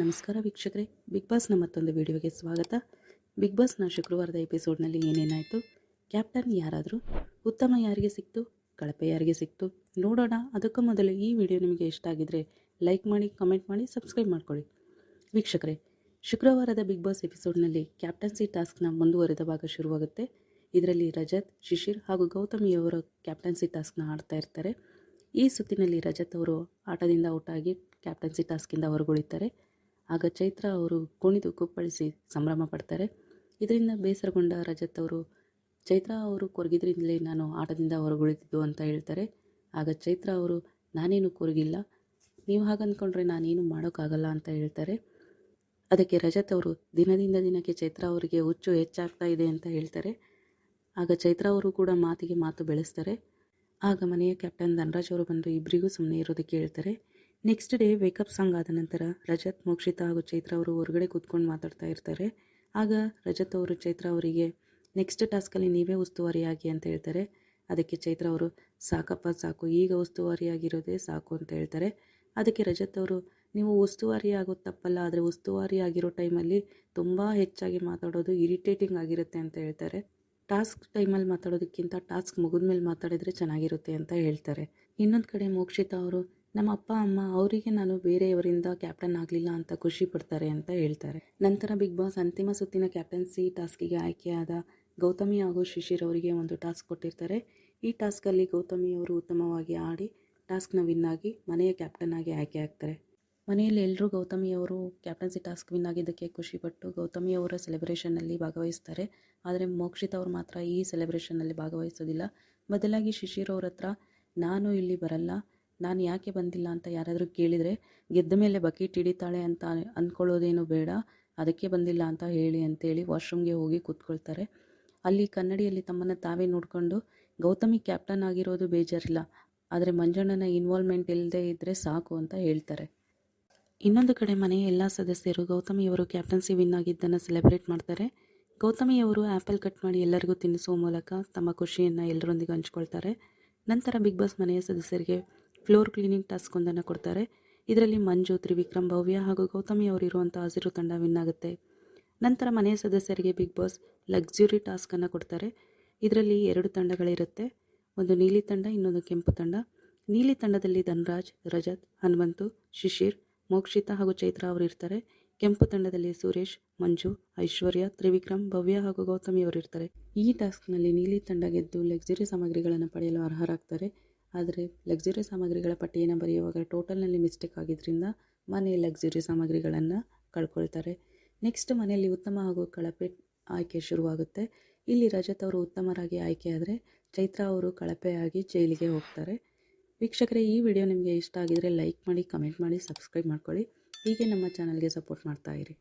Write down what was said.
ನಮಸ್ಕಾರ ವೀಕ್ಷಕರೇ. ಬಿಗ್ ಬಾಸ್ನ ಮತ್ತೊಂದು ವಿಡಿಯೋಗೆ ಸ್ವಾಗತ. ಬಿಗ್ ಬಾಸ್ನ ಶುಕ್ರವಾರದ ಎಪಿಸೋಡ್ನಲ್ಲಿ ಏನೇನಾಯಿತು? ಕ್ಯಾಪ್ಟನ್ ಯಾರಾದರೂ? ಉತ್ತಮ ಯಾರಿಗೆ ಸಿಕ್ತು? ಕಳಪೆ ಯಾರಿಗೆ ಸಿಕ್ತು? ನೋಡೋಣ. ಅದಕ್ಕೂ ಮೊದಲು ಈ ವಿಡಿಯೋ ನಿಮಗೆ ಇಷ್ಟ ಆಗಿದ್ರೆ ಲೈಕ್ ಮಾಡಿ ಕಮೆಂಟ್ ಮಾಡಿ ಸಬ್ಸ್ಕ್ರೈಬ್ ಮಾಡ್ಕೊಳ್ಳಿ. ವೀಕ್ಷಕರೇ, ಶುಕ್ರವಾರದ ಬಿಗ್ ಬಾಸ್ ಎಪಿಸೋಡ್ನಲ್ಲಿ ಕ್ಯಾಪ್ಟನ್ಸಿ ಟಾಸ್ಕ್ನ ಮುಂದುವರೆದ ಭಾಗ ಶುರುವಾಗುತ್ತೆ. ಇದರಲ್ಲಿ ರಜತ್, ಶಿಶಿರ್ ಹಾಗೂ ಗೌತಮಿಯವರು ಕ್ಯಾಪ್ಟನ್ಸಿ ಟಾಸ್ಕ್ನ ಆಡ್ತಾ ಇರ್ತಾರೆ. ಈ ಸುತ್ತಿನಲ್ಲಿ ರಜತ್ ಅವರು ಆಟದಿಂದ ಔಟಾಗಿ ಕ್ಯಾಪ್ಟನ್ಸಿ ಟಾಸ್ಕಿಂದ ಹೊರಗುಳಿತಾರೆ. ಆಗ ಚೈತ್ರ ಅವರು ಕುಣಿದು ಕುಪ್ಪಳಿಸಿ ಸಂಭ್ರಮ ಪಡ್ತಾರೆ. ಇದರಿಂದ ಬೇಸರಗೊಂಡ ರಜತ್ ಅವರು, ಚೈತ್ರ ಅವರು ಕೊರಗಿದ್ರಿಂದಲೇ ನಾನು ಆಟದಿಂದ ಹೊರಗುಳಿದಿದ್ದು ಅಂತ ಹೇಳ್ತಾರೆ. ಆಗ ಚೈತ್ರ ಅವರು, ನಾನೇನು ಕೊರಗಿಲ್ಲ. ನೀವು ಹಾಗಂದ್ಕೊಂಡ್ರೆ ನಾನೇನು ಮಾಡೋಕ್ಕಾಗಲ್ಲ ಅಂತ ಹೇಳ್ತಾರೆ. ಅದಕ್ಕೆ ರಜತ್ ಅವರು, ದಿನದಿಂದ ದಿನಕ್ಕೆ ಚೈತ್ರ ಅವರಿಗೆ ಹುಚ್ಚು ಹೆಚ್ಚಾಗ್ತಾ ಇದೆ ಅಂತ ಹೇಳ್ತಾರೆ. ಆಗ ಚೈತ್ರ ಅವರು ಕೂಡ ಮಾತಿಗೆ ಮಾತು ಬೆಳೆಸ್ತಾರೆ. ಆಗ ಮನೆಯ ಕ್ಯಾಪ್ಟನ್ ಧನರಾಜ್ ಅವರು ಬಂದು ಇಬ್ಬರಿಗೂ ಸುಮ್ಮನೆ ಇರೋದಕ್ಕೆ ಹೇಳ್ತಾರೆ. ನೆಕ್ಸ್ಟ್ ಡೇ ವೇಕಪ್ ಸಾಂಗ್ ಆದ ನಂತರ ರಜತ್, ಮೋಕ್ಷಿತಾ ಹಾಗೂ ಚೈತ್ರ ಅವರು ಹೊರಗಡೆ ಕೂತ್ಕೊಂಡು ಮಾತಾಡ್ತಾ ಇರ್ತಾರೆ. ಆಗ ರಜತ್ ಅವರು, ಚೈತ್ರ ಅವರಿಗೆ ನೆಕ್ಸ್ಟ್ ಟಾಸ್ಕಲ್ಲಿ ನೀವೇ ಉಸ್ತುವಾರಿಯಾಗಿ ಅಂತ ಹೇಳ್ತಾರೆ. ಅದಕ್ಕೆ ಚೈತ್ರ ಅವರು, ಸಾಕಪ್ಪ, ಸಾಕು. ಈಗ ಉಸ್ತುವಾರಿಯಾಗಿರೋದೇ ಸಾಕು ಅಂತ ಹೇಳ್ತಾರೆ. ಅದಕ್ಕೆ ರಜತ್ ಅವರು, ನೀವು ಉಸ್ತುವಾರಿ ಆಗೋದು ತಪ್ಪಲ್ಲ, ಆದರೆ ಉಸ್ತುವಾರಿ ಆಗಿರೋ ಟೈಮಲ್ಲಿ ತುಂಬ ಹೆಚ್ಚಾಗಿ ಮಾತಾಡೋದು ಇರಿಟೇಟಿಂಗ್ ಆಗಿರುತ್ತೆ ಅಂತ ಹೇಳ್ತಾರೆ. ಟಾಸ್ಕ್ ಟೈಮಲ್ಲಿ ಮಾತಾಡೋದಕ್ಕಿಂತ ಟಾಸ್ಕ್ ಮುಗಿದ ಮೇಲೆ ಮಾತಾಡಿದರೆ ಚೆನ್ನಾಗಿರುತ್ತೆ ಅಂತ ಹೇಳ್ತಾರೆ. ಇನ್ನೊಂದು ಕಡೆ ಮೋಕ್ಷಿತಾ ಅವರು ನಮ್ಮ ಅಪ್ಪ, ಅಮ್ಮ ಅವರಿಗೆ ನಾನು ಬೇರೆಯವರಿಂದ ಕ್ಯಾಪ್ಟನ್ ಆಗಲಿಲ್ಲ ಅಂತ ಖುಷಿ ಪಡ್ತಾರೆ ಅಂತ ಹೇಳ್ತಾರೆ. ನಂತರ ಬಿಗ್ ಬಾಸ್ ಅಂತಿಮ ಸುತ್ತಿನ ಕ್ಯಾಪ್ಟನ್ಸಿ ಟಾಸ್ಕಿಗೆ ಆಯ್ಕೆಯಾದ ಗೌತಮಿ ಹಾಗೂ ಶಿಶಿರ್ ಅವರಿಗೆ ಒಂದು ಟಾಸ್ಕ್ ಕೊಟ್ಟಿರ್ತಾರೆ. ಈ ಟಾಸ್ಕಲ್ಲಿ ಗೌತಮಿ ಅವರು ಉತ್ತಮವಾಗಿ ಆಡಿ ಟಾಸ್ಕ್ನ ವಿನ್ ಆಗಿ ಮನೆಯ ಕ್ಯಾಪ್ಟನ್ ಆಗಿ ಆಯ್ಕೆ ಆಗ್ತಾರೆ. ಮನೆಯಲ್ಲಿ ಎಲ್ಲರೂ ಗೌತಮಿ ಅವರು ಕ್ಯಾಪ್ಟನ್ಸಿ ಟಾಸ್ಕ್ ವಿನ್ ಆಗಿದ್ದಕ್ಕೆ ಖುಷಿಪಟ್ಟು ಗೌತಮಿ ಅವರ ಸೆಲೆಬ್ರೇಷನ್ನಲ್ಲಿ ಭಾಗವಹಿಸ್ತಾರೆ. ಆದರೆ ಮೋಕ್ಷಿತ್ ಅವರು ಮಾತ್ರ ಈ ಸೆಲೆಬ್ರೇಷನ್ನಲ್ಲಿ ಭಾಗವಹಿಸೋದಿಲ್ಲ. ಬದಲಾಗಿ ಶಿಶಿರ್ ಹತ್ರ ನಾನು ಇಲ್ಲಿ ಬರಲ್ಲ. ನಾನು ಯಾಕೆ ಬಂದಿಲ್ಲ ಅಂತ ಯಾರಾದರೂ ಕೇಳಿದರೆ ಗೆದ್ದ ಮೇಲೆ ಬಕೆಟ್ ಹಿಡಿತಾಳೆ ಅಂತ ಅಂದ್ಕೊಳ್ಳೋದೇನು ಬೇಡ, ಅದಕ್ಕೆ ಬಂದಿಲ್ಲ ಅಂತ ಹೇಳಿ ಅಂತೇಳಿ ವಾಶ್ರೂಮ್ಗೆ ಹೋಗಿ ಕೂತ್ಕೊಳ್ತಾರೆ. ಅಲ್ಲಿ ಕನ್ನಡಿಯಲ್ಲಿ ತಮ್ಮನ್ನು ತಾವೇ ನೋಡಿಕೊಂಡು, ಗೌತಮಿ ಕ್ಯಾಪ್ಟನ್ ಆಗಿರೋದು ಬೇಜಾರಿಲ್ಲ, ಆದರೆ ಮಂಜಣ್ಣನ ಇನ್ವಾಲ್ವ್ಮೆಂಟ್ ಇಲ್ಲದೆ ಇದ್ದರೆ ಸಾಕು ಅಂತ ಹೇಳ್ತಾರೆ. ಇನ್ನೊಂದು ಕಡೆ ಮನೆಯ ಎಲ್ಲ ಸದಸ್ಯರು ಗೌತಮಿಯವರು ಕ್ಯಾಪ್ಟನ್ಸಿ ವಿನ್ ಆಗಿದ್ದನ್ನು ಸೆಲೆಬ್ರೇಟ್ ಮಾಡ್ತಾರೆ. ಗೌತಮಿಯವರು ಆ್ಯಪಲ್ ಕಟ್ ಮಾಡಿ ಎಲ್ಲರಿಗೂ ತಿನ್ನಿಸುವ ಮೂಲಕ ತಮ್ಮ ಖುಷಿಯನ್ನು ಎಲ್ಲರೊಂದಿಗೆ ಹಂಚ್ಕೊಳ್ತಾರೆ. ನಂತರ ಬಿಗ್ ಬಾಸ್ ಮನೆಯ ಸದಸ್ಯರಿಗೆ ಫ್ಲೋರ್ ಕ್ಲೀನಿಂಗ್ ಟಾಸ್ಕ್ ಒಂದನ್ನು ಕೊಡ್ತಾರೆ. ಇದರಲ್ಲಿ ಮಂಜು, ತ್ರಿವಿಕ್ರಮ್, ಭವ್ಯ ಹಾಗೂ ಗೌತಮಿ ಅವರು ಇರುವಂಥ ಹಸಿರು ತಂಡ ವಿನ್ ಆಗುತ್ತೆ. ನಂತರ ಮನೆಯ ಸದಸ್ಯರಿಗೆ ಬಿಗ್ ಬಾಸ್ ಲಕ್ಸುರಿ ಟಾಸ್ಕನ್ನು ಕೊಡ್ತಾರೆ. ಇದರಲ್ಲಿ ಎರಡು ತಂಡಗಳಿರುತ್ತೆ. ಒಂದು ನೀಲಿ ತಂಡ, ಇನ್ನೊಂದು ಕೆಂಪು ತಂಡ. ನೀಲಿ ತಂಡದಲ್ಲಿ ಧನ್ರಾಜ್, ರಜತ್, ಹನುಮಂತು, ಶಿಶಿರ್, ಮೋಕ್ಷಿತಾ ಹಾಗೂ ಚೈತ್ರ ಅವರು ಇರ್ತಾರೆ ಕೆಂಪು ತಂಡದಲ್ಲಿ ಸುರೇಶ್, ಮಂಜು, ಐಶ್ವರ್ಯ, ತ್ರಿವಿಕ್ರಮ್, ಭವ್ಯ ಹಾಗೂ ಗೌತಮಿ ಅವರು ಇರ್ತಾರೆ ಈ ಟಾಸ್ಕ್ನಲ್ಲಿ ನೀಲಿ ತಂಡ ಗೆದ್ದು ಲಕ್ಸುರಿ ಸಾಮಗ್ರಿಗಳನ್ನು ಪಡೆಯಲು ಅರ್ಹರಾಗ್ತಾರೆ. ಆದರೆ ಲಕ್ಸುರಿ ಸಾಮಗ್ರಿಗಳ ಪಟ್ಟಿಯನ್ನು ಬರೆಯುವಾಗ ಟೋಟಲ್ನಲ್ಲಿ ಮಿಸ್ಟೇಕ್ ಆಗಿದ್ದರಿಂದ ಮನೆ ಲಕ್ಸುರಿ ಸಾಮಗ್ರಿಗಳನ್ನು ಕಳ್ಕೊಳ್ತಾರೆ. ನೆಕ್ಸ್ಟ್ ಮನೆಯಲ್ಲಿ ಉತ್ತಮ ಹಾಗೂ ಕಳಪೆ ಆಯ್ಕೆ ಶುರುವಾಗುತ್ತೆ. ಇಲ್ಲಿ ರಜತ್ ಅವರು ಉತ್ತಮರಾಗಿ ಆಯ್ಕೆಯಾದರೆ ಚೈತ್ರ ಅವರು ಕಳಪೆಯಾಗಿ ಜೈಲಿಗೆ ಹೋಗ್ತಾರೆ. ವೀಕ್ಷಕರೇ, ಈ ವಿಡಿಯೋ ನಿಮಗೆ ಇಷ್ಟ ಆಗಿದರೆ ಲೈಕ್ ಮಾಡಿ ಕಮೆಂಟ್ ಮಾಡಿ ಸಬ್ಸ್ಕ್ರೈಬ್ ಮಾಡ್ಕೊಳ್ಳಿ. ಹೀಗೆ ನಮ್ಮ ಚಾನಲ್ಗೆ ಸಪೋರ್ಟ್ ಮಾಡ್ತಾ ಇರಿ.